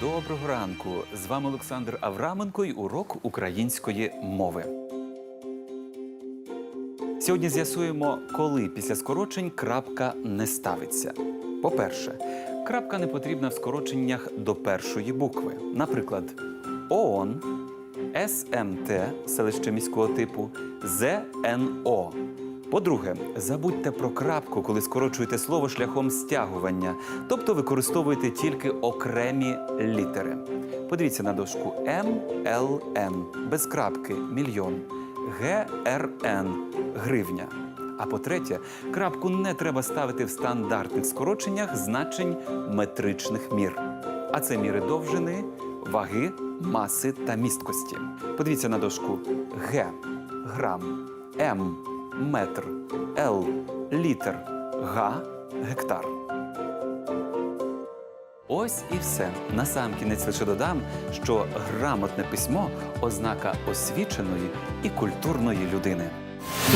Доброго ранку! З вами Олександр Авраменко і урок української мови. Сьогодні з'ясуємо, коли після скорочень крапка не ставиться. По-перше, крапка не потрібна в скороченнях до першої букви. Наприклад, ООН, СМТ селище міського типу, ЗНО. По-друге, забудьте про крапку, коли скорочуєте слово шляхом стягування, тобто використовуєте тільки окремі літери. Подивіться на дошку МЛН без крапки мільйон, ГРН гривня. А по-третє, крапку не треба ставити в стандартних скороченнях значень метричних мір. А це міри довжини, ваги, маси та місткості. Подивіться на дошку Г грам, М метр, Л літр, Га гектар. Ось і все. Насамкінець лише додам, що грамотне письмо ознака освіченої і культурної людини.